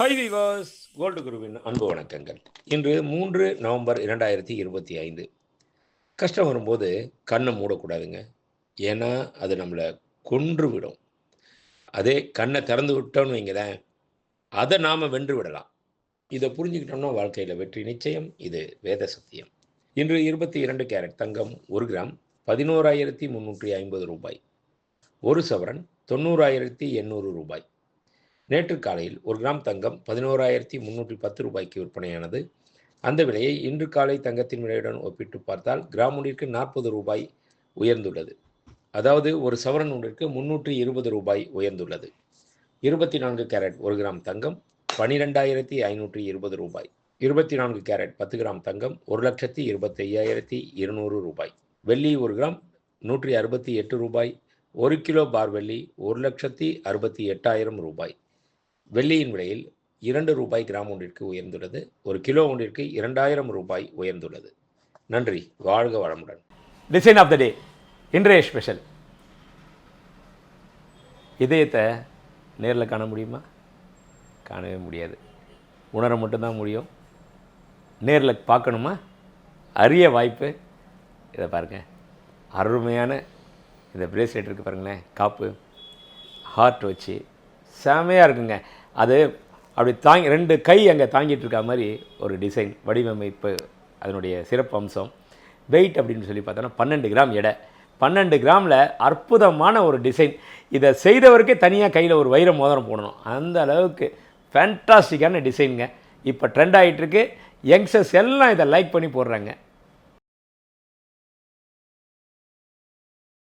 High விவாஸ் gold குருவின் அன்பு வணக்கங்கள். இன்று மூன்று நவம்பர் இரண்டாயிரத்தி இருபத்தி ஐந்து. கஷ்டம் வரும்போது கண்ணை மூடக்கூடாதுங்க. ஏன்னா அது நம்மளை கொன்று விடும் அதே கண்ணை திறந்து விட்டோம்னு வைங்களேன் அதை நாம் வென்று விடலாம். இதை புரிஞ்சுக்கிட்டோம்னா வாழ்க்கையில் வெற்றி நிச்சயம் இது வேத சத்தியம். இன்று இருபத்தி இரண்டு கேரட் தங்கம் ஒரு கிராம் பதினோராயிரத்தி முந்நூற்றி ஐம்பது ரூபாய். ஒரு சவரன் தொண்ணூறாயிரத்தி எண்ணூறு ரூபாய். நேற்று காலையில் ஒரு கிராம் தங்கம் பதினோராயிரத்தி முந்நூற்றி பத்து ரூபாய்க்கு விற்பனையானது. அந்த விலையை இன்று காலை தங்கத்தின் விலையுடன் ஒப்பிட்டு பார்த்தால் கிராம் ஒன்றிற்கு நாற்பது ரூபாய் உயர்ந்துள்ளது. அதாவது ஒரு சவரன் ஒன்றிற்கு முன்னூற்றி இருபது ரூபாய் உயர்ந்துள்ளது. இருபத்தி நான்கு கேரட் ஒரு கிராம் தங்கம் பனிரெண்டாயிரத்தி ஐநூற்றி இருபது ரூபாய். இருபத்தி நான்கு கேரட் பத்து கிராம் தங்கம் ஒரு லட்சத்தி இருபத்தி ஐயாயிரத்தி இருநூறு ரூபாய். வெள்ளி ஒரு கிராம் நூற்றி அறுபத்தி எட்டு ரூபாய். ஒரு கிலோ பார் வெள்ளி ஒரு லட்சத்தி அறுபத்தி எட்டாயிரம் ரூபாய். வெள்ளியின் விலையில் இரண்டு ரூபாய் கிராம் ஒன்றிற்கு உயர்ந்துள்ளது. ஒரு கிலோ ஒன்றிற்கு இரண்டாயிரம் ரூபாய் உயர்ந்துள்ளது. நன்றி. வாழ்க வளமுடன். டிசைன் ஆஃப் த டே இன்றைய ஸ்பெஷல் இதயத்தை நேரில் காண முடியுமா? காணவே முடியாது. உணர மட்டும்தான் முடியும். நேரில் பார்க்கணுமா? அரிய வாய்ப்பு. இதை பாருங்க. அருமையான இந்த பிரேஸ்லெட் இருக்குது பாருங்களேன். காப்பு. ஹார்ட் வச்சு. செமையாக இருக்குங்க. அது அப்படி தாங்கி ரெண்டு கை அங்கே தாங்கிட்டு இருக்க மாதிரி ஒரு டிசைன் வடிவமைப்பு அதனுடைய சிறப்பு அம்சம். வெயிட் அப்படின்னு சொல்லி பார்த்தோன்னா பன்னெண்டு கிராம் எடை. பன்னெண்டு கிராமில் அற்புதமான ஒரு டிசைன் இதை செய்தவருக்கே தனியாக கையில் ஒரு வைர மோதிரம் போடணும். அந்த அளவுக்கு ஃபேண்டாஸ்டிக்கான டிசைனுங்க இப்போ ட்ரெண்ட் ஆகிட்டுருக்கு யங்ஸ்டர்ஸ் எல்லாம் இதை லைக் பண்ணி போடுறாங்க.